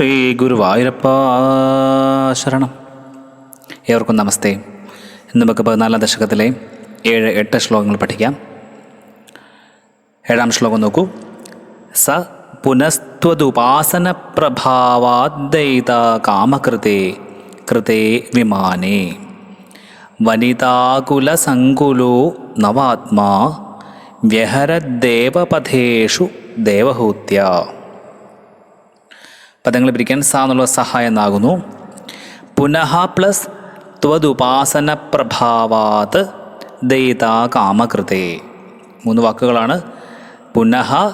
ശ്രീ ഗുരുവായൂരപ്പ ശരണം. ഏവർക്കും നമസ്തേ. ഇന്ന് നമുക്ക് പതിനാലാം ദശകത്തിലെ ഏഴ് എട്ട് ശ്ലോകങ്ങൾ പഠിക്കാം. ഏഴാം ശ്ലോകം നോക്കൂ. സ പുനസ്ത്വതുപാസന പ്രഭാവാദ്വൈത കാമകൃതേ കൃതേ വിമാനേ. വനിതാകുലസങ്കുലോ നവാത്മാ വ്യഹരദ്ദേവപഥേഷു ദേവഹൂത്യ. പദങ്ങൾ പിരിക്കാൻ സ എന്നുള്ള സഹായം എന്നാകുന്നു പുനഃ പ്ലസ് ത്വതുപാസന പ്രഭാവാത് ദയിതാ കാമകൃതേ. മൂന്ന് വാക്കുകളാണ്. പുനഃ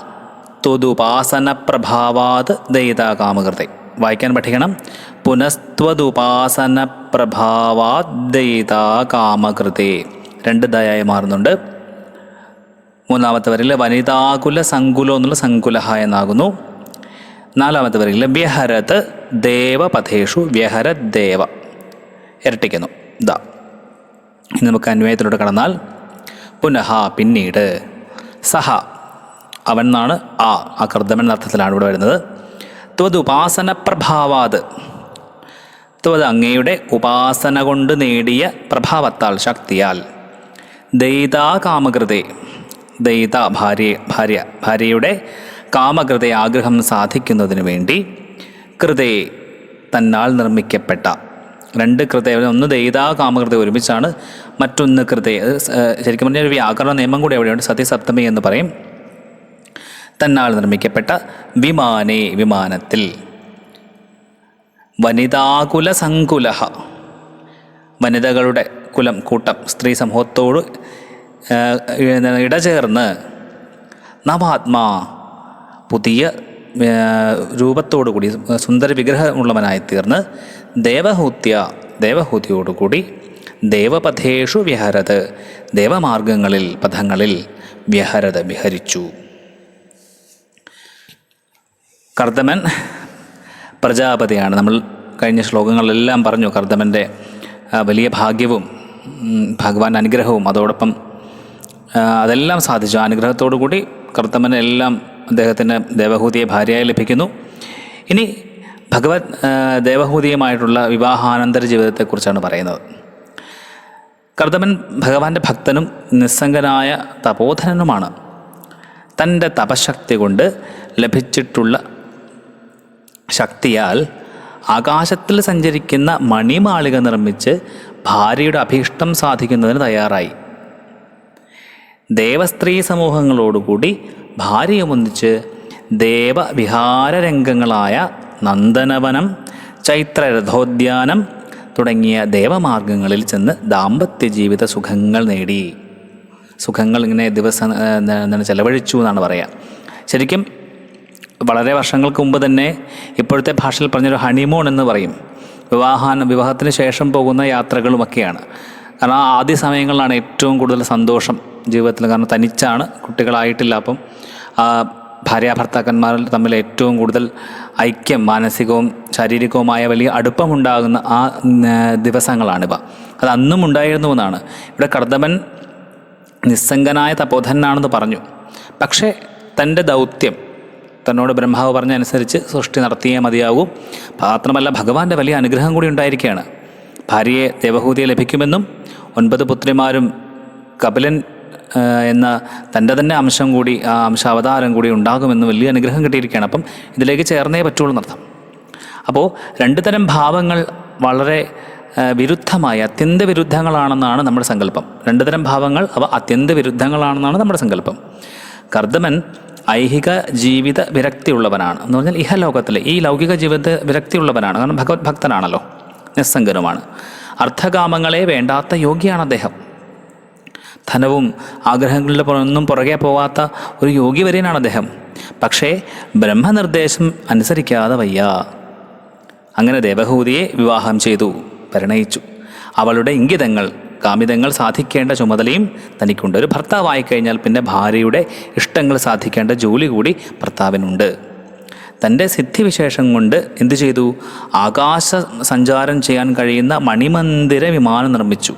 ത്വതുപാസന പ്രഭാവാത് ദയിതാ കാമകൃതേ. വായിക്കാൻ പഠിക്കണം. പുനസ്ത്വതുപാസന പ്രഭാവാത് ദയിതാ കാമകൃതേ. രണ്ട് ദയായി മാറുന്നുണ്ട്. മൂന്നാമത്തെ വരിൽ വനിതാകുല സങ്കുലോ എന്നുള്ള സങ്കുലഹ എന്നാകുന്നു നാലാമത്തെ വരിയിൽ വ്യഹരത് ദേവപഥേഷു വ്യഹരത് ദേവ. ഇരട്ടിക്കുന്നു. ദാ. ഇനി നമുക്ക് അന്വയത്തിലൂടെ കടന്നാൽ പുനഃ പിന്നീട് സഹ. അവൻ എന്നാണ്? ആ. ആ കർദ്ദമൻ അർത്ഥത്തിലാണ് ഇവിടെ വരുന്നത്. ത്വത് ഉപാസന പ്രഭാവാത്. ത്വത് അങ്ങയുടെ ഉപാസന കൊണ്ട് നേടിയ പ്രഭാവത്താൽ ശക്തിയാൽ. ദയിതാ കാമകൃതേ ദയിത ഭാര്യ ഭാര്യ ഭാര്യയുടെ കാമകൃതയെ ആഗ്രഹം സാധിക്കുന്നതിനു വേണ്ടി കൃതയെ തന്നാൽ നിർമ്മിക്കപ്പെട്ട രണ്ട് കൃത ഒന്ന് ദയിതാ കാമകൃത ഒരുമിച്ചാണ് മറ്റൊന്ന് കൃതയെ ശരിക്കും പറഞ്ഞാൽ ഒരു വ്യാകരണ നിയമം കൂടി എവിടെയുണ്ട് സത്യസപ്തമി എന്ന് പറയും. തന്നാൽ നിർമ്മിക്കപ്പെട്ട വിമാനേ വിമാനത്തിൽ. വനിതാകുല സങ്കുല വനിതകളുടെ കുലം കൂട്ടം സ്ത്രീ സമൂഹത്തോട് ഇടചേർന്ന് നവാത്മാ പുതിയ രൂപത്തോടുകൂടി സുന്ദര വിഗ്രഹമുള്ളവനായി തീർന്ന് ദേവഹൂത്യ ദേവഹൂതിയോടുകൂടി ദേവപഥേഷു വ്യഹരത് ദേവമാർഗങ്ങളിൽ പഥങ്ങളിൽ വ്യഹരത് വിഹരിച്ചു. കർദമൻ പ്രജാപതിയാണ്. നമ്മൾ കഴിഞ്ഞ ശ്ലോകങ്ങളിലെല്ലാം പറഞ്ഞു കർദമന്റെ വലിയ ഭാഗ്യവും ഭഗവാൻ അനുഗ്രഹവും അതോടൊപ്പം അതെല്ലാം സാധിച്ചു. അനുഗ്രഹത്തോടു കൂടി കർത്തമന് എല്ലാം അദ്ദേഹത്തിന് ദേവഹൂതിയെ ഭാര്യയായി ലഭിക്കുന്നു. ഇനി ഭഗവത് ദേവഹൂതിയുമായിട്ടുള്ള വിവാഹാനന്തര ജീവിതത്തെക്കുറിച്ചാണ് പറയുന്നത്. കർദമൻ ഭഗവാന്റെ ഭക്തനും നിസ്സംഗനായ തപോധനനുമാണ്. തന്റെ തപശക്തി കൊണ്ട് ലഭിച്ചിട്ടുള്ള ശക്തിയാൽ ആകാശത്തിൽ സഞ്ചരിക്കുന്ന മണിമാളിക നിർമ്മിച്ച് ഭാര്യയുടെ അഭീഷ്ടം സാധിക്കുന്നതിന് തയ്യാറായി. ദേവസ്ത്രീ സമൂഹങ്ങളോടുകൂടി ഭാര്യയൊന്നിച്ച് ദേവവിഹാരരംഗങ്ങളായ നന്ദനവനം ചൈത്രരഥോദ്യാനം തുടങ്ങിയ ദേവമാർഗങ്ങളിൽ ചെന്ന് ദാമ്പത്യ ജീവിത സുഖങ്ങൾ നേടി. സുഖങ്ങൾ ഇങ്ങനെ ദിവസം എന്താണ് ചെലവഴിച്ചു എന്നാണ് പറയുക ശരിക്കും വളരെ വർഷങ്ങൾക്ക് മുമ്പ് തന്നെ ഇപ്പോഴത്തെ ഭാഷയിൽ പറഞ്ഞൊരു ഹണിമൂൺ എന്ന് പറയും. വിവാഹാന വിവാഹത്തിന് ശേഷം പോകുന്ന യാത്രകളുമൊക്കെയാണ്. കാരണം ആ ആദ്യ സമയങ്ങളിലാണ് ഏറ്റവും കൂടുതൽ സന്തോഷം ജീവിതത്തിൽ. കാരണം തനിച്ചാണ് കുട്ടികളായിട്ടില്ല. അപ്പം ഭാര്യാഭർത്താക്കന്മാർ തമ്മിൽ ഏറ്റവും കൂടുതൽ ഐക്യം മാനസികവും ശാരീരികവുമായ വലിയ അടുപ്പമുണ്ടാകുന്ന ആ ദിവസങ്ങളാണിവ. അത് അന്നും ഉണ്ടായിരുന്നു എന്നാണ്. ഇവിടെ കർദമൻ നിസ്സംഗനായ തപോധനാണെന്ന് പറഞ്ഞു. പക്ഷേ തന്റെ ദൗത്യം തന്നോട് ബ്രഹ്മാവ് പറഞ്ഞ അനുസരിച്ച് സൃഷ്ടി നടത്തിയേ മതിയാവൂ മാത്രമല്ല ഭഗവാന്റെ വലിയ അനുഗ്രഹം കൂടി ഉണ്ടായിരിക്കുകയാണ്. ഭാര്യയെ ദേവഹൂതിയെ ലഭിക്കുമെന്നും ഒൻപത് പുത്രിമാരും കപിലൻ എന്ന തന്റെ തന്നെ അംശം കൂടി ആ അംശാവതാരം കൂടി ഉണ്ടാകുമെന്നും വലിയ അനുഗ്രഹം കിട്ടിയിരിക്കുകയാണ്. അപ്പം ഇതിലേക്ക് ചേർന്നേ പറ്റുള്ളൂ എന്നർത്ഥം അപ്പോൾ രണ്ട് തരം ഭാവങ്ങൾ വളരെ വിരുദ്ധമായ അത്യന്ത വിരുദ്ധങ്ങളാണെന്നാണ് നമ്മുടെ സങ്കല്പം. രണ്ട് തരം ഭാവങ്ങൾ അവ അത്യന്ത വിരുദ്ധങ്ങളാണെന്നാണ് നമ്മുടെ സങ്കല്പം. കർദമൻ ഐഹിക ജീവിത വിരക്തിയുള്ളവനാണ്. എന്ന് പറഞ്ഞാൽ ഇഹലോകത്തിലെ ഈ ലൗകിക ജീവിത വിരക്തിയുള്ളവനാണ്. കാരണം ഭഗവത് ഭക്തനാണല്ലോ. നിസ്സംഗനുമാണ് അർത്ഥകാമങ്ങളെ വേണ്ടാത്ത യോഗിയാണ് അദ്ദേഹം. ധനവും ആഗ്രഹങ്ങളുടെ ഒന്നും പുറകെ പോകാത്ത ഒരു യോഗി വര്യനാണ് അദ്ദേഹം. പക്ഷേ ബ്രഹ്മനിർദ്ദേശം അനുസരിക്കാതെ വയ്യ. അങ്ങനെ ദേവഹൂതിയെ വിവാഹം ചെയ്തു പരിണയിച്ചു. അവളുടെ ഇംഗിതങ്ങൾ കാമിതങ്ങൾ സാധിക്കേണ്ട ചുമതലയും തനിക്കുണ്ട്. ഒരു ഭർത്താവായി കഴിഞ്ഞാൽ പിന്നെ ഭാര്യയുടെ ഇഷ്ടങ്ങൾ സാധിക്കേണ്ട ജോലി കൂടി ഭർത്താവിനുണ്ട്. തന്റെ സിദ്ധിവിശേഷം കൊണ്ട് എന്തു ചെയ്തു? ആകാശ സഞ്ചാരം ചെയ്യാൻ കഴിയുന്ന മണിമന്ദിര വിമാനം നിർമ്മിച്ചു.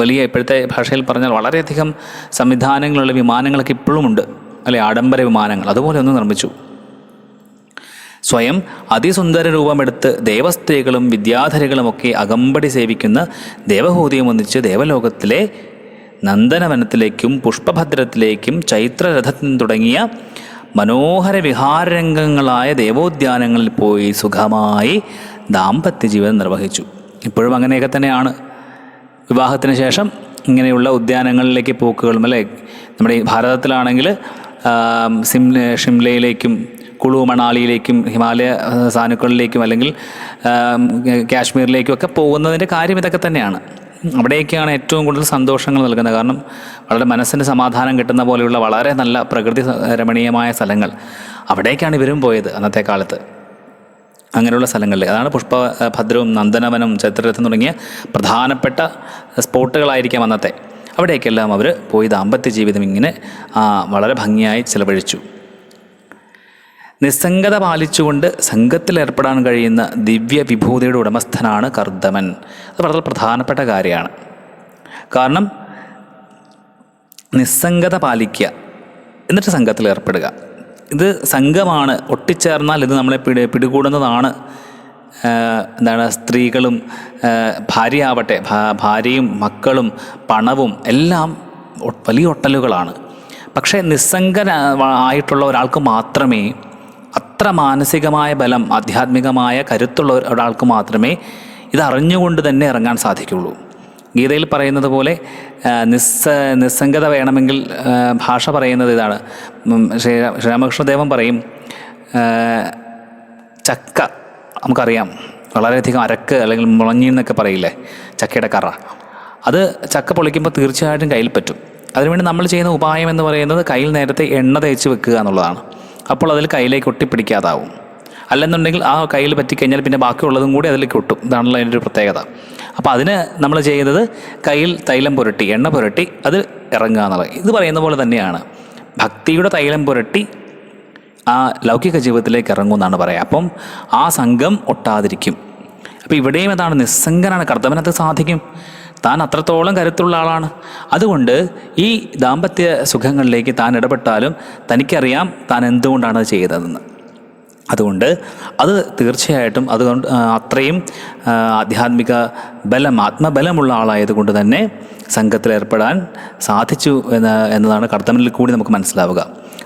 വലിയ ഇപ്പോഴത്തെ ഭാഷയിൽ പറഞ്ഞാൽ വളരെയധികം സംവിധാനങ്ങളുള്ള വിമാനങ്ങളൊക്കെ ഇപ്പോഴും ഉണ്ട് അല്ലെ ആഡംബര വിമാനങ്ങൾ അതുപോലെ ഒന്ന് നിർമ്മിച്ചു. സ്വയം അതിസുന്ദര രൂപമെടുത്ത് ദേവസ്ത്രീകളും വിദ്യാധരികളുമൊക്കെ അകമ്പടി സേവിക്കുന്ന ദേവഹൂതിയും ഒന്നിച്ച് ദേവലോകത്തിലെ നന്ദനവനത്തിലേക്കും പുഷ്പഭദ്രത്തിലേക്കും ചൈത്രരഥത്തിൽ തുടങ്ങിയ മനോഹര വിഹാരരംഗങ്ങളായ ദേവോദ്യാനങ്ങളിൽ പോയി സുഖമായി ദാമ്പത്യ ജീവിതം നിർവഹിച്ചു. ഇപ്പോഴും അങ്ങനെയൊക്കെ തന്നെയാണ്. വിവാഹത്തിന് ശേഷം ഇങ്ങനെയുള്ള ഉദ്യാനങ്ങളിലേക്ക് പോക്കുകളും അല്ലേ? നമ്മുടെ ഈ ഭാരതത്തിലാണെങ്കിൽ സിം ഷിംലയിലേക്കും കുളു മണാലിയിലേക്കും ഹിമാലയ സാനുക്കളിലേക്കും അല്ലെങ്കിൽ കാശ്മീരിലേക്കും ഒക്കെ പോകുന്നതിന്റെ കാര്യം ഇതൊക്കെ തന്നെയാണ്. അവിടെയൊക്കെയാണ് ഏറ്റവും കൂടുതൽ സന്തോഷങ്ങൾ നൽകുന്നത്. കാരണം വളരെ മനസ്സിന് സമാധാനം കിട്ടുന്ന പോലെയുള്ള വളരെ നല്ല പ്രകൃതി രമണീയമായ സ്ഥലങ്ങൾ അവിടേക്കാണ് ഇവരും പോയത് അന്നത്തെ കാലത്ത്. അങ്ങനെയുള്ള സ്ഥലങ്ങളിൽ അതാണ് പുഷ്പഭദ്രവും നന്ദനവനും ചൈത്രരഥം തുടങ്ങിയ പ്രധാനപ്പെട്ട സ്പോട്ടുകളായിരിക്കാം അന്നത്തെ. അവിടേക്കെല്ലാം അവർ പോയി ദാമ്പത്യ ജീവിതം ഇങ്ങനെ വളരെ ഭംഗിയായി ചിലവഴിച്ചു. നിസ്സംഗത പാലിച്ചുകൊണ്ട് സംഘത്തിൽ ഏർപ്പെടാൻ കഴിയുന്ന ദിവ്യ വിഭൂതിയുടെ ഉടമസ്ഥനാണ് കർദ്ദമൻ. അത് വളരെ പ്രധാനപ്പെട്ട കാര്യമാണ്. കാരണം നിസ്സംഗത പാലിക്കുക എന്നിട്ട് സംഘത്തിൽ ഏർപ്പെടുക. ഇത് സംഘമാണ് ഒട്ടിച്ചേർന്നാൽ ഇത് നമ്മളെ പിടി പിടികൂടുന്നതാണ്. എന്താണ് സ്ത്രീകളും ഭാര്യയാവട്ടെ ഭാര്യയും മക്കളും പണവും എല്ലാം വലിയ ഒട്ടലുകളാണ്. പക്ഷേ നിസ്സംഗന ആയിട്ടുള്ള ഒരാൾക്ക് മാത്രമേ അത്ര മാനസികമായ ബലം ആധ്യാത്മികമായ കരുത്തുള്ള ഒരു- ഒരാൾക്ക് മാത്രമേ ഇതറിഞ്ഞുകൊണ്ട് തന്നെ ഇറങ്ങാൻ സാധിക്കുള്ളൂ. ഗീതയിൽ പറയുന്നത് പോലെ നിസ്സ നിസ്സംഗത വേണമെങ്കിൽ ഭാഷ പറയുന്നത് ഇതാണ്. ശ്രീരാമകൃഷ്ണദേവൻ പറയും ചക്ക നമുക്കറിയാം വളരെയധികം അരക്ക് അല്ലെങ്കിൽ മുളഞ്ഞി എന്നൊക്കെ പറയില്ലേ ചക്കയുടെ കറ. അത് ചക്ക പൊളിക്കുമ്പോൾ തീർച്ചയായിട്ടും കയ്യിൽ പറ്റും. അതിനുവേണ്ടി നമ്മൾ ചെയ്യുന്ന ഉപായം എന്ന് പറയുന്നത് കയ്യിൽ നേരത്തെ എണ്ണ തേച്ച് വെക്കുക എന്നുള്ളതാണ്. അപ്പോൾ അതിൽ കയ്യിലേക്ക് ഒട്ടിപ്പിടിക്കാതാവും. അല്ലെന്നുണ്ടെങ്കിൽ ആ കയ്യിൽ പറ്റിക്കഴിഞ്ഞാൽ പിന്നെ ബാക്കിയുള്ളതും കൂടി അതിലേക്ക് ഒട്ടും. ഇതാണല്ലോ അതിന്റെ ഒരു പ്രത്യേകത. അപ്പോൾ അതിന് നമ്മൾ ചെയ്യുന്നത് കയ്യിൽ തൈലം പുരട്ടി എണ്ണ പുരട്ടി അത് ഇറങ്ങുക എന്നുള്ളത്. ഇത് പറയുന്ന പോലെ തന്നെയാണ്. ഭക്തിയുടെ തൈലം പുരട്ടി ആ ലൗകിക ജീവിതത്തിലേക്ക് ഇറങ്ങും എന്നാണ് പറയുക. അപ്പം ആ സംഘം ഒട്ടാതിരിക്കും. അപ്പോൾ ഇവിടെയും അതാണ് നിസ്സംഗനാണ് കർത്തവനത് സാധിക്കും. താൻ അത്രത്തോളം കരുത്തുള്ള ആളാണ്. അതുകൊണ്ട് ഈ ദാമ്പത്യ സുഖങ്ങളിലേക്ക് താൻ ഇടപെട്ടാലും തനിക്കറിയാം താൻ എന്തുകൊണ്ടാണ് അത് ചെയ്തതെന്ന്. അതുകൊണ്ട് അത് തീർച്ചയായിട്ടും അതുകൊണ്ട് അത്രയും ആധ്യാത്മിക ബലം ആത്മബലമുള്ള ആളായതുകൊണ്ട് തന്നെ സംഘത്തിൽ ഏർപ്പെടാൻ സാധിച്ചു എന്ന എന്നതാണ് കർത്തമനിൽ കൂടി നമുക്ക് മനസ്സിലാവുക.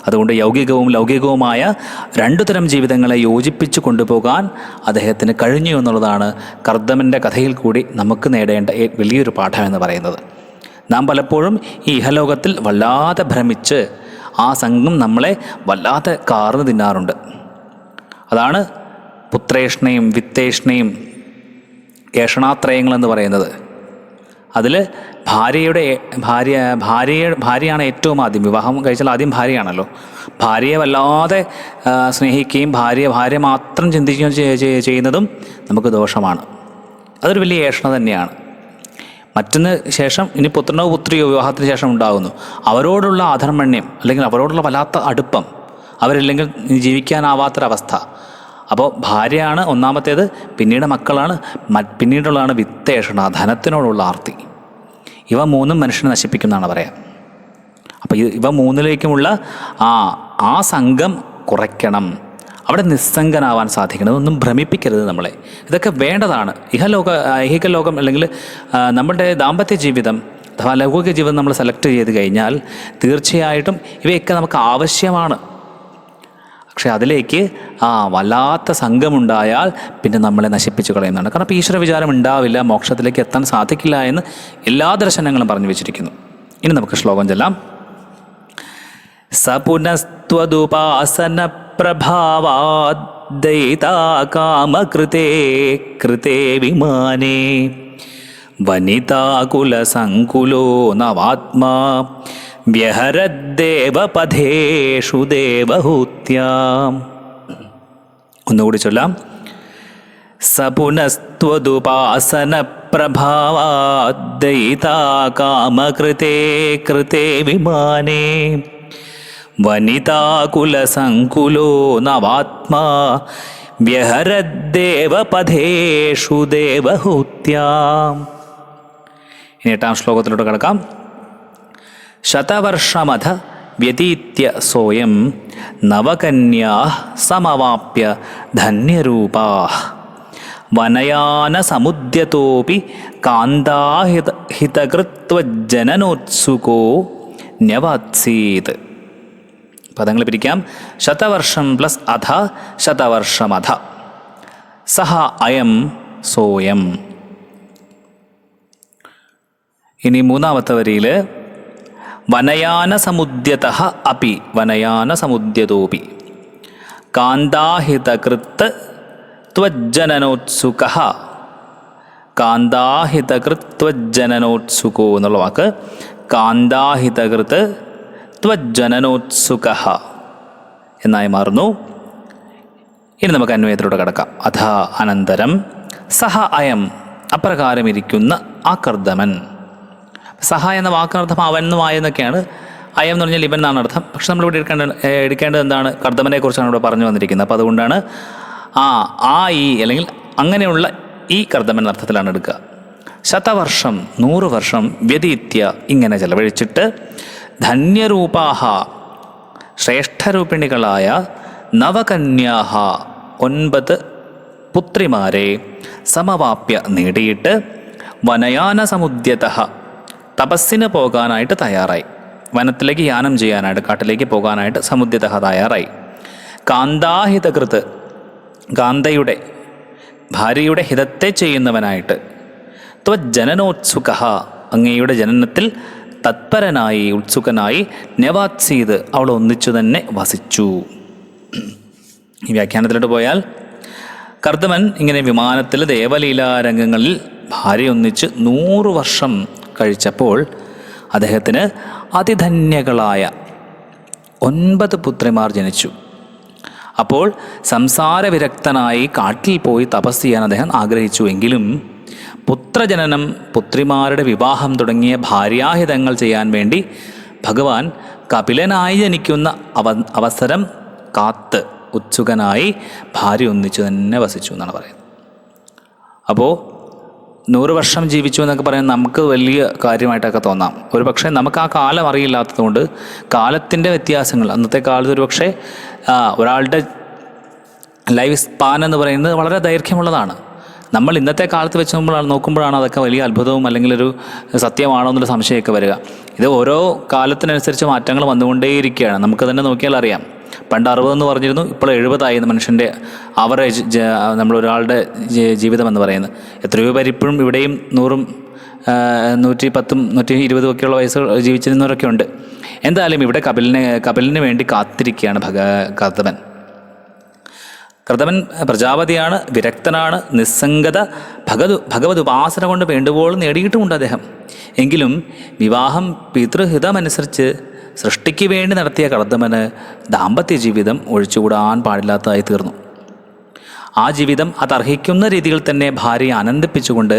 അതുകൊണ്ട് യൗകികവും ലൗകികവുമായ രണ്ടു തരം ജീവിതങ്ങളെ യോജിപ്പിച്ച് കൊണ്ടുപോകാൻ അദ്ദേഹത്തിന് കഴിഞ്ഞു എന്നുള്ളതാണ് കർദമന്റെ കഥയിൽ കൂടി നമുക്ക് നേടേണ്ട വലിയൊരു പാഠം എന്ന് പറയുന്നത്. നാം പലപ്പോഴും ഈ ഇഹലോകത്തിൽ വല്ലാതെ ഭ്രമിച്ച് ആ സംഘം നമ്മളെ വല്ലാതെ കാർന്നു തിന്നാറുണ്ട്. അതാണ് പുത്രേഷ്ണയും വിത്തേഷ്ണയും ഏഷണാത്രയങ്ങളെന്ന് പറയുന്നത്. അതിൽ ഭാര്യയുടെ ഭാര്യ ഭാര്യ ഭാര്യയാണ് ഏറ്റവും ആദ്യം. വിവാഹം കഴിച്ചാൽ ആദ്യം ഭാര്യയാണല്ലോ. ഭാര്യയെ വല്ലാതെ സ്നേഹിക്കുകയും ഭാര്യ ഭാര്യ മാത്രം ചിന്തിക്കുകയും ചെയ്യ- ചെയ്യ- ചെയ്യുന്നതും നമുക്ക് ദോഷമാണ്. അതൊരു വലിയ ഏഷണ തന്നെയാണ്. മറ്റൊന്ന് ശേഷം ഇനി പുത്രനോ പുത്രിയോ വിവാഹത്തിന് ശേഷം ഉണ്ടാകുന്നു. അവരോടുള്ള ആധർമണ്യം അല്ലെങ്കിൽ അവരോടുള്ള വല്ലാത്ത അടുപ്പം അവരില്ലെങ്കിൽ ജീവിക്കാനാവാത്തൊരവസ്ഥ. അപ്പോൾ ഭാര്യയാണ് ഒന്നാമത്തേത് പിന്നീട് മക്കളാണ് പിന്നീടുള്ളതാണ് വിത്തേഷണ ധനത്തിനോടുള്ള ആർത്തി. ഇവ മൂന്നും മനുഷ്യനെ നശിപ്പിക്കുന്നതാണ് പറയാം. അപ്പോൾ ഇവ മൂന്നിലേക്കുമുള്ള ആ ആ സംഘം കുറയ്ക്കണം. അവിടെ നിസ്സംഗനാവാൻ സാധിക്കണം. ഒന്നും ഭ്രമിപ്പിക്കരുത് നമ്മളെ. ഇതൊക്കെ വേണ്ടതാണ്. ഇഹലോക ഐഹിക ലോകം അല്ലെങ്കിൽ നമ്മുടെ ദാമ്പത്യ ജീവിതം അഥവാ ലൗകിക ജീവിതം നമ്മൾ സെലക്ട് ചെയ്ത് കഴിഞ്ഞാൽ തീർച്ചയായിട്ടും ഇവയൊക്കെ നമുക്ക് ആവശ്യമാണ്. പക്ഷെ അതിലേക്ക് ആ വല്ലാത്ത സംഘമുണ്ടായാൽ പിന്നെ നമ്മളെ നശിപ്പിച്ചു കളയുന്നതാണ്. കാരണം ഈശ്വര വിചാരം ഉണ്ടാവില്ല മോക്ഷത്തിലേക്ക് എത്താൻ സാധിക്കില്ല എന്ന് എല്ലാ ദർശനങ്ങളും പറഞ്ഞു വെച്ചിരിക്കുന്നു. ഇനി നമുക്ക് ശ്ലോകം ചെല്ലാം. സപുനസ്ത്വദുപാസന പ്രഭാവാദ്ദയിതാ കാമകൃതേ കൃതേ വിമാനേ. വനിതാകുലസങ്കുലോ നവാത്മാ. വ്യഹരദ്ദേവപഥേഷു ദേവഹൂത്യാം. ഒന്നുകൂടി ചൊല്ലാം. സപുനസ്ത്വതുപാസന പ്രഭാവാദ്ദയിതാ കാമകൃതേ കൃതേ വിമാനേ. വനിതാകുലസങ്കുലോ നവാത്മാ വ്യഹരദ്ദേവപഥേഷു ദേവഹൂത്യാം. ഇനി എട്ടാം ശ്ലോകത്തിലോട്ട് കിടക്കാം. ശതവർഷമധ വ്യതീത്യ സ്വയം നവകന്യാ സമവാപ്യ ധന്യരൂപാ. വനയാനസമുദ്യത്തോപി കാന്താഹിത ഹിതകൃത്വജനനോത്സുകോ ന്യവാത്സീത്. പദങ്ങൾ പിരിക്കാം. ശതവർഷം പ്ലസ് അധ ശതവർഷമധ. സഹ അയം സോയം ഇനി മൂന്നാമത്തെ വരിയിൽ വനയാനസമുദ്യത അപ്പി വനയാനസമുദ്യതോപി കാന്താഹിതകൃത്ത് ത്വജ്ജനനോത്സുക. കാന്താഹിതകൃത് ത്വജ്ജനനോത്സുകോ എന്നുള്ള വാക്ക്. കാന്താഹിതകൃത് ത്വജ്ജനനോത്സുക എന്നായി മാറുന്നു. ഇനി നമുക്ക് അന്വയത്തിലൂടെ കിടക്കാം. അഥ അനന്തരം സഹ അയം അപ്രകാരം ഇരിക്കുന്ന ആ കർദമൻ സഹ എന്ന വാക്കർത്ഥം അവൻ എന്നും ആയെന്നൊക്കെയാണ് അയം എന്ന് പറഞ്ഞാൽ ഇവൻ എന്നാണ് അർത്ഥം. പക്ഷെ നമ്മളിവിടെ എടുക്കേണ്ട ഏഹ് എടുക്കേണ്ടത് എന്താണ്? കർദമനെ കുറിച്ചാണ് ഇവിടെ പറഞ്ഞു വന്നിരിക്കുന്നത്. അപ്പോൾ അതുകൊണ്ടാണ് ആ ആ ഈ അല്ലെങ്കിൽ അങ്ങനെയുള്ള ഈ കർദ്ദമൻ അർത്ഥത്തിലാണ് എടുക്കുക. ശതവർഷം നൂറ് വർഷം വ്യതീത്യ ഇങ്ങനെ ചെലവഴിച്ചിട്ട് ധന്യരൂപാഹ ശ്രേഷ്ഠരൂപിണികളായ നവകന്യാഹ ഒൻപത് പുത്രിമാരെ സമവാപ്യ നേടിയിട്ട് വനയാന സമുദ്യത തപസ്സിന് പോകാനായിട്ട് തയ്യാറായി. വനത്തിലേക്ക് യാനം ചെയ്യാനായിട്ട് കാട്ടിലേക്ക് പോകാനായിട്ട് സമുദ്രതഹ തയ്യാറായി. കാന്താഹിതകൃത് കാന്തയുടെ ഭാര്യയുടെ ഹിതത്തെ ചെയ്യുന്നവനായിട്ട്. ത്വജനനോത്സുക അങ്ങയുടെ ജനനത്തിൽ തത്പരനായി ഉത്സുകനായി നെവാത്സീത് അവൾ ഒന്നിച്ചു തന്നെ വസിച്ചു. ഈ വ്യാഖ്യാനത്തിലോട്ട് പോയാൽ കർദ്ദമൻ ഇങ്ങനെ വിമാനത്തിൽ ദേവലീലാരംഗങ്ങളിൽ ഭാര്യ ഒന്നിച്ച് നൂറ് വർഷം കഴിച്ചപ്പോൾ അദ്ദേഹത്തിന് അതിധന്യകളായ ഒൻപത് പുത്രിമാർ ജനിച്ചു. അപ്പോൾ സംസാരവിരക്തനായി കാട്ടിൽ പോയി തപസ് ചെയ്യാൻ അദ്ദേഹം ആഗ്രഹിച്ചു. എങ്കിലും പുത്രജനനം പുത്രിമാരുടെ വിവാഹം തുടങ്ങിയ ഭാര്യാഹിതങ്ങൾ ചെയ്യാൻ വേണ്ടി ഭഗവാൻ കപിലനായി ജനിക്കുന്ന അവ അവസരം കാത്ത് ഉത്സുകനായി ഭാര്യ ഒന്നിച്ചു തന്നെ വസിച്ചു എന്നാണ് പറയുന്നത്. അപ്പോൾ നൂറ് വർഷം ജീവിച്ചു എന്നൊക്കെ പറയുന്നത് നമുക്ക് വലിയ കാര്യമായിട്ടൊക്കെ തോന്നാം. ഒരു പക്ഷേ നമുക്ക് ആ കാലം അറിയില്ലാത്തതുകൊണ്ട് കാലത്തിന്റെ വ്യത്യാസങ്ങൾ അന്നത്തെ കാലത്ത് ഒരു പക്ഷേ ഒരാളുടെ ലൈഫ് സ്പാൻ എന്ന് പറയുന്നത് വളരെ ദൈർഘ്യമുള്ളതാണ്. നമ്മൾ ഇന്നത്തെ കാലത്ത് വെച്ച് നോക്കുമ്പോഴാണ് നോക്കുമ്പോഴാണ് അതൊക്കെ വലിയ അത്ഭുതവും അല്ലെങ്കിൽ ഒരു സത്യമാണോ എന്നൊരു സംശയമൊക്കെ വരിക. ഇത് ഓരോ കാലത്തിനനുസരിച്ച് മാറ്റങ്ങൾ വന്നുകൊണ്ടേയിരിക്കുകയാണ്. നമുക്ക് തന്നെ നോക്കിയാൽ അറിയാം. പണ്ട് അറുപതെന്ന് പറഞ്ഞിരുന്നു ഇപ്പോൾ എഴുപതായി മനുഷ്യന്റെ അവറേജ് നമ്മളൊരാളുടെ ജീവിതം എന്ന് പറയുന്നത്. എത്രയോ പേര് ഇപ്പോഴും ഇവിടെയും നൂറും നൂറ്റി പത്തും നൂറ്റി ഇരുപതും ഒക്കെയുള്ള വയസ്സ് ജീവിച്ചിരുന്നവരൊക്കെ ഉണ്ട്. എന്തായാലും ഇവിടെ കപിലിനെ കപിലിന് വേണ്ടി കാത്തിരിക്കുകയാണ് ഭഗ കർത്തവൻ. കർത്തവൻ പ്രജാപതിയാണ് വിരക്തനാണ് നിസ്സംഗത ഭഗത് ഭഗവത് ഉപാസന കൊണ്ട് വേണ്ടുവോളം നേടിയിട്ടുമുണ്ട് അദ്ദേഹം. എങ്കിലും വിവാഹം പിതൃഹിതമനുസരിച്ച് സൃഷ്ടിക്ക് വേണ്ടി നടത്തിയ കർദമന് ദാമ്പത്യ ജീവിതം ഒഴിച്ചുകൂടാൻ പാടില്ലാത്തതായി തീർന്നു. ആ ജീവിതം അതർഹിക്കുന്ന രീതിയിൽ തന്നെ ഭാര്യയെ ആനന്ദിപ്പിച്ചുകൊണ്ട്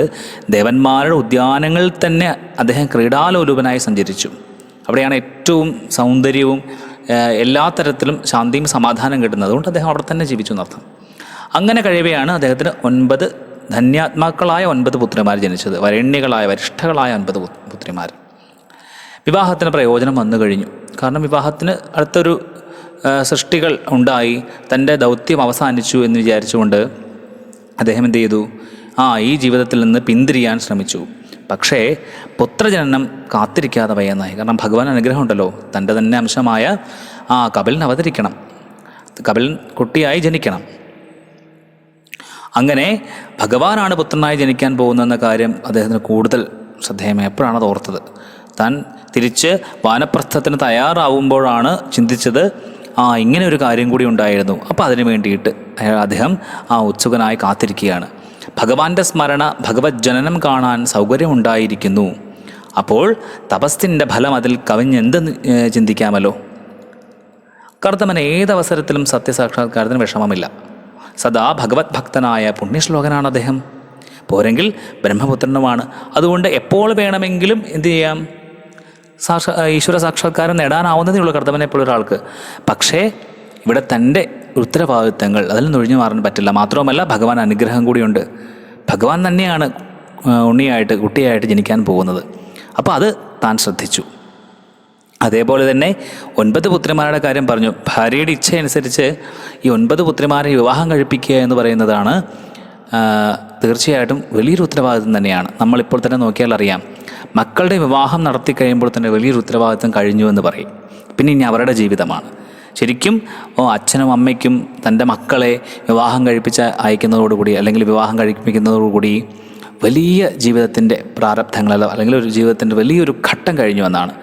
ദേവന്മാരുടെ ഉദ്യാനങ്ങളിൽ തന്നെ അദ്ദേഹം ക്രീഡാലോലുപനായി സഞ്ചരിച്ചു. അവിടെയാണ് ഏറ്റവും സൗന്ദര്യവും എല്ലാ തരത്തിലും ശാന്തിയും സമാധാനം കിട്ടുന്നത്. അതുകൊണ്ട് അദ്ദേഹം അവിടെ തന്നെ ജീവിച്ചു എന്നർത്ഥം. അങ്ങനെ കഴിയവെയാണ് അദ്ദേഹത്തിന് ഒൻപത് ധന്യാത്മാക്കളായ ഒൻപത് പുത്രിമാർ ജനിച്ചത്. വരണ്യകളായ വരിഷ്ഠകളായ ഒൻപത് പുത്രിമാർ. വിവാഹത്തിന് പ്രയോജനം വന്നു കഴിഞ്ഞു. കാരണം വിവാഹത്തിന് അടുത്തൊരു സൃഷ്ടികൾ ഉണ്ടായി. തന്റെ ദൗത്യം അവസാനിച്ചു എന്ന് വിചാരിച്ചുകൊണ്ട് അദ്ദേഹം എന്ത് ചെയ്തു? ആ ഈ ജീവിതത്തിൽ നിന്ന് പിന്തിരിയാൻ ശ്രമിച്ചു. പക്ഷേ പുത്രജനനം കാത്തിരിക്കാതെ വയ്യെന്നായി കാരണം ഭഗവാൻ അനുഗ്രഹം ഉണ്ടല്ലോ തന്റെ തന്നെ അംശമായ ആ കപിലിന് അവതരിക്കണം. കപിലൻ കുട്ടിയായി ജനിക്കണം. അങ്ങനെ ഭഗവാനാണ് പുത്രനായി ജനിക്കാൻ പോകുന്നതെന്ന കാര്യം അദ്ദേഹത്തിന് കൂടുതൽ ശ്രദ്ധേയമായി എപ്പോഴാണ് അത് ഓർത്തത്. താൻ തിരിച്ച് വാനപ്രസ്ഥത്തിന് തയ്യാറാവുമ്പോഴാണ് ചിന്തിച്ചത് ആ ഇങ്ങനെ ഒരു കാര്യം കൂടി ഉണ്ടായിരുന്നു. അപ്പോൾ അതിനു വേണ്ടിയിട്ട് അദ്ദേഹം ആ ഉത്സുകനായി കാത്തിരിക്കുകയാണ്. ഭഗവാന്റെ സ്മരണ ഭഗവത് ജനനം കാണാൻ സൗകര്യമുണ്ടായിരിക്കുന്നു. അപ്പോൾ തപസ്സിന്റെ ഫലം അതിൽ കവിഞ്ഞെന്ത് ഏഹ്, ചിന്തിക്കാമല്ലോ? കർത്തമൻ ഏതവസരത്തിലും സത്യസാക്ഷാത്കാരത്തിന് വിഷമമില്ല. സദാ ഭഗവത് ഭക്തനായ പുണ്യശ്ലോകനാണ് അദ്ദേഹം. പോരെങ്കിൽ ബ്രഹ്മപുത്രനുമാണ്. അതുകൊണ്ട് എപ്പോൾ വേണമെങ്കിലും എന്തു ചെയ്യാം? ഈശ്വര സാക്ഷാത്കാരം നേടാനാവുന്നതേ കർത്തവനെ എപ്പോഴും ഒരാൾക്ക്. പക്ഷേ ഇവിടെ തന്റെ ഉത്തരവാദിത്തങ്ങൾ അതിൽ നിന്ന് ഒഴിഞ്ഞു മാറാൻ പറ്റില്ല. മാത്രവുമല്ല ഭഗവാൻ അനുഗ്രഹം കൂടിയുണ്ട്. ഭഗവാൻ തന്നെയാണ് ഉണ്ണിയായിട്ട് കുട്ടിയായിട്ട് ജനിക്കാൻ പോകുന്നത്. അപ്പോൾ അത് താൻ ശ്രദ്ധിച്ചു. അതേപോലെ തന്നെ ഒൻപത് പുത്രിമാരുടെ കാര്യം പറഞ്ഞു. ഭാര്യയുടെ ഇച്ഛയനുസരിച്ച് ഈ ഒൻപത് പുത്രിമാരെ വിവാഹം കഴിപ്പിക്കുക എന്ന് പറയുന്നതാണ് തീർച്ചയായിട്ടും വലിയൊരു ഉത്തരവാദിത്വം തന്നെയാണ്. നമ്മളിപ്പോൾ തന്നെ നോക്കിയാൽ അറിയാം. മക്കളുടെ വിവാഹം നടത്തി കഴിയുമ്പോൾ തന്നെ വലിയൊരു ഉത്തരവാദിത്വം കഴിഞ്ഞു എന്ന് പറയും. പിന്നെ ഇനി അവരുടെ ജീവിതമാണ്. ശരിക്കും ഓ അച്ഛനും അമ്മയ്ക്കും തന്റെ മക്കളെ വിവാഹം കഴിപ്പിച്ച് അയക്കുന്നതോടുകൂടി അല്ലെങ്കിൽ വിവാഹം കഴിപ്പിക്കുന്നതോടുകൂടി വലിയ ജീവിതത്തിന്റെ പ്രാരബ്ധങ്ങളല്ല അല്ലെങ്കിൽ ഒരു ജീവിതത്തിന്റെ വലിയൊരു ഘട്ടം കഴിഞ്ഞു എന്നാണ്.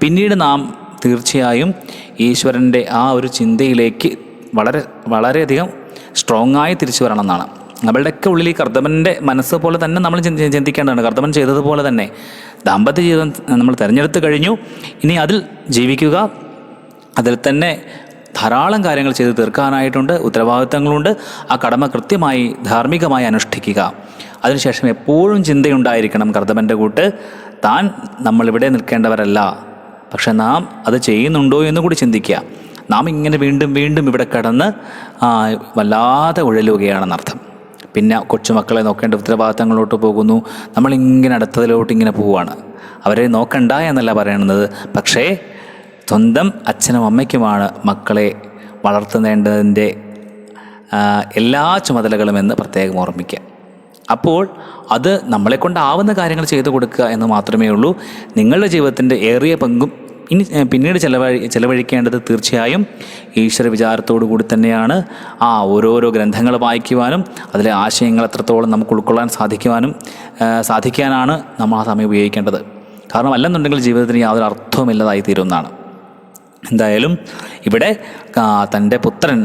പിന്നീട് നാം തീർച്ചയായും ഈശ്വരന്റെ ആ ഒരു ചിന്തയിലേക്ക് വളരെ വളരെയധികം സ്ട്രോങ് ആയി തിരിച്ചു വരണം എന്നാണ് നമ്മളുടെയൊക്കെ ഉള്ളിൽ ഈ കർദ്ദമന്റെ മനസ്സ് പോലെ തന്നെ നമ്മൾ ചിന്തി- ചിന്തിക്കേണ്ടതാണ്. കർദ്ദമൻ ചെയ്തതുപോലെ തന്നെ. ദാമ്പത്യ ജീവിതം നമ്മൾ തിരഞ്ഞെടുത്ത് കഴിഞ്ഞു. ഇനി അതിൽ ജീവിക്കുക അതിൽ തന്നെ ധാരാളം കാര്യങ്ങൾ ചെയ്ത് തീർക്കാനായിട്ടുണ്ട് ഉത്തരവാദിത്തങ്ങളുണ്ട്. ആ കടമ കൃത്യമായി ധാർമ്മികമായി അനുഷ്ഠിക്കുക. അതിനുശേഷം എപ്പോഴും ചിന്തയുണ്ടായിരിക്കണം കർദ്ദമന്റെ കൂട്ട്. താൻ നമ്മളിവിടെ നിൽക്കേണ്ടവരല്ല. പക്ഷെ നാം അത് ചെയ്യുന്നുണ്ടോ എന്ന് കൂടി ചിന്തിക്കുക. നാം ഇങ്ങനെ വീണ്ടും വീണ്ടും ഇവിടെ കടന്ന് വല്ലാതെ ഉഴലുകയാണെന്നർത്ഥം. പിന്നെ കൊച്ചുമക്കളെ നോക്കേണ്ട ഉത്തരവാദിത്തങ്ങളിലോട്ട് പോകുന്നു. നമ്മളിങ്ങനെ അടുത്തതിലോട്ട് ഇങ്ങനെ പോവുകയാണ് അവരെ നോക്കണ്ട എന്നല്ല പറയുന്നത് പക്ഷേ സ്വന്തം അച്ഛനും അമ്മയ്ക്കുമാണ് മക്കളെ വളർത്തുന്നേണ്ടതിന്റെ എല്ലാ ചുമതലകളും എന്ന് പ്രത്യേകം ഓർമ്മിക്കുക. അപ്പോൾ അത് നമ്മളെ കൊണ്ടാവുന്ന കാര്യങ്ങൾ ചെയ്തു കൊടുക്കുക എന്ന് മാത്രമേ ഉള്ളൂ. നിങ്ങളുടെ ജീവിതത്തിന്റെ ഏറിയ പങ്കും ഇനി പിന്നീട് ചെലവഴി ചെലവഴിക്കേണ്ടത് തീർച്ചയായും ഈശ്വര വിചാരത്തോടു കൂടി തന്നെയാണ് ആ ഓരോരോ ഗ്രന്ഥങ്ങൾ വായിക്കുവാനും അതിലെ ആശയങ്ങൾ എത്രത്തോളം നമുക്ക് ഉൾക്കൊള്ളാൻ സാധിക്കുവാനും സാധിക്കാനാണ് നമ്മൾ ആ സമയം ഉപയോഗിക്കേണ്ടത്. കാരണം അല്ലെന്നുണ്ടെങ്കിൽ ജീവിതത്തിന് യാതൊരു അർത്ഥവുമില്ലതായി തീരുന്നതാണ്. എന്തായാലും ഇവിടെ തന്റെ പുത്രൻ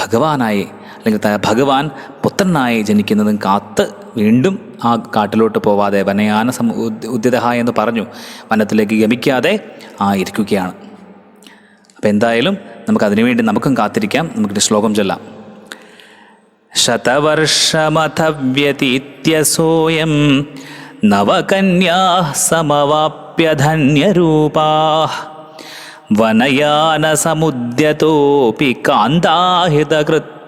ഭഗവാനായി അല്ലെങ്കിൽ ഭഗവാൻ പുത്രനായി ജനിക്കുന്നതും കാത്ത് വീണ്ടും ആ കാട്ടിലോട്ട് പോവാതെ വനയാന സമ ഉദ്യത എന്ന് പറഞ്ഞു വനത്തിലേക്ക് ഗമിക്കാതെ ആ ഇരിക്കുകയാണ്. അപ്പം എന്തായാലും നമുക്ക് അതിനുവേണ്ടി നമുക്കും കാത്തിരിക്കാം. നമുക്കൊരു ശ്ലോകം ചൊല്ലാം. ശതവർഷമഥ വ്യതീത്യസോയം നവകന്യാ സമവാപ്യ ധന്യരൂപാ വനയാനസമുദ്യതോപി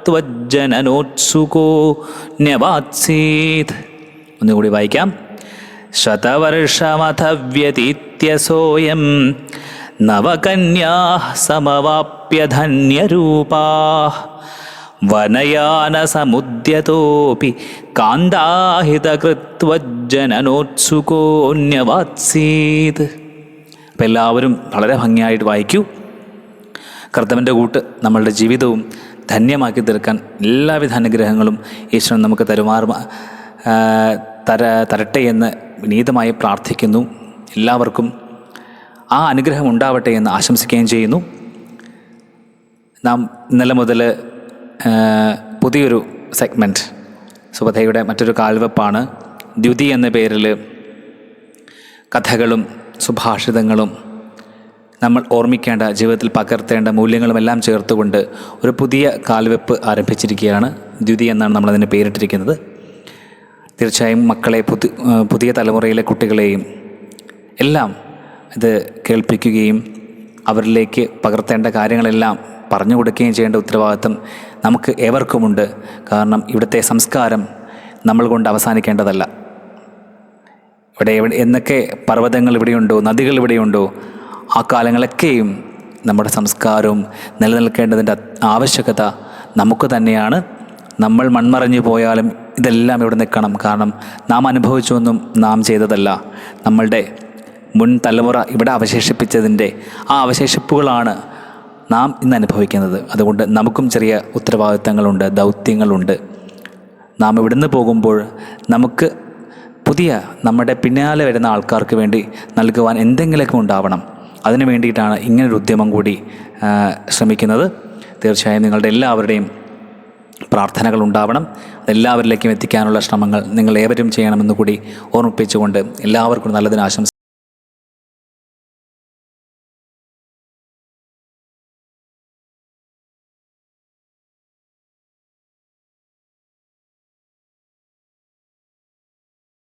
കാന്താഹിതകൃത്വജ്ജനനോത്സുകോ ന്യവാത്സീത്. ഒന്നുകൂടി വായിക്കാം. ശതവർഷമഥ വ്യതീത്യസോയം നവകന്യാ സമവാപ്യ ധന്യരൂപാ വനയാനസമുദ്യതോപി കാന്താഹിതകൃത്വജ്ജനനോത്സുകോന്യവാത്സീത് അപ്പം എല്ലാവരും വളരെ ഭംഗിയായിട്ട് വായിക്കൂ. കർത്തവന്റെ കൂട്ട് നമ്മളുടെ ജീവിതവും ധന്യമാക്കി തീർക്കാൻ എല്ലാവിധ അനുഗ്രഹങ്ങളും ഈശ്വരൻ നമുക്ക് തരുമാറ ആ, തര തരട്ടെ എന്ന് വിനീതമായി പ്രാർത്ഥിക്കുന്നു. എല്ലാവർക്കും ആ അനുഗ്രഹം ഉണ്ടാവട്ടെ എന്ന് ആശംസിക്കുകയും ചെയ്യുന്നു. നാം ഇന്നലെ മുതൽ പുതിയൊരു സെഗ്മെന്റ് സുബധയുടെ മറ്റൊരു കാൽവെപ്പാണ്. ദ്യുതി എന്ന പേരിൽ കഥകളും സുഭാഷിതങ്ങളും നമ്മൾ ഓർമ്മിക്കേണ്ട ജീവിതത്തിൽ പകർത്തേണ്ട മൂല്യങ്ങളുമെല്ലാം ചേർത്തുകൊണ്ട് ഒരു പുതിയ കാൽവെപ്പ് ആരംഭിച്ചിരിക്കുകയാണ് ദ്യുതി എന്നാണ് നമ്മളതിന് പേരിട്ടിരിക്കുന്നത്. തീർച്ചയായും മക്കളെ പുതി പുതിയ തലമുറയിലെ കുട്ടികളെയും എല്ലാം ഇത് കേൾപ്പിക്കുകയും അവരിലേക്ക് പകർത്തേണ്ട കാര്യങ്ങളെല്ലാം പറഞ്ഞു കൊടുക്കുകയും ചെയ്യേണ്ട ഉത്തരവാദിത്വം നമുക്ക് ഏവർക്കുമുണ്ട്. കാരണം ഇവിടുത്തെ സംസ്കാരം നമ്മൾ കൊണ്ട് അവസാനിക്കേണ്ടതല്ല. ഇവിടെ എന്നൊക്കെ പർവതങ്ങൾ ഇവിടെയുണ്ടോ നദികൾ ഇവിടെയുണ്ടോ ആ കാലങ്ങളൊക്കെയും നമ്മുടെ സംസ്കാരവും നിലനിൽക്കേണ്ടതിന്റെ ആവശ്യകത നമുക്ക് തന്നെയാണ്. നമ്മൾ മൺമറഞ്ഞു പോയാലും ഇതെല്ലാം ഇവിടെ നിൽക്കണം. കാരണം നാം അനുഭവിച്ചൊന്നും നാം ചെയ്തതല്ല. നമ്മളുടെ മുൻ തലമുറ ഇവിടെ അവശേഷിപ്പിച്ചതിന്റെ ആ അവശേഷിപ്പുകളാണ് നാം ഇന്ന് അനുഭവിക്കുന്നത്. അതുകൊണ്ട് നമുക്കും ചെറിയ ഉത്തരവാദിത്തങ്ങളുണ്ട് ദൗത്യങ്ങളുണ്ട്. നാം ഇവിടുന്ന് പോകുമ്പോൾ നമുക്ക് പുതിയ നമ്മുടെ പിന്നാലെ വരുന്ന ആൾക്കാർക്ക് വേണ്ടി നൽകുവാൻ എന്തെങ്കിലുമൊക്കെ ഉണ്ടാവണം. അതിനു വേണ്ടിയിട്ടാണ് ഇങ്ങനൊരു ഉദ്യമം കൂടി ശ്രമിക്കുന്നത്. തീർച്ചയായും നിങ്ങളുടെ എല്ലാവരുടെയും പ്രാർത്ഥനകൾ ഉണ്ടാവണം. അതെല്ലാവരിലേക്കും എത്തിക്കാനുള്ള ശ്രമങ്ങൾ നിങ്ങൾ ഏവരും ചെയ്യണമെന്ന് കൂടി ഓർമ്മിപ്പിച്ചുകൊണ്ട് എല്ലാവർക്കും നല്ലതിന് ആശംസിക്കുന്നു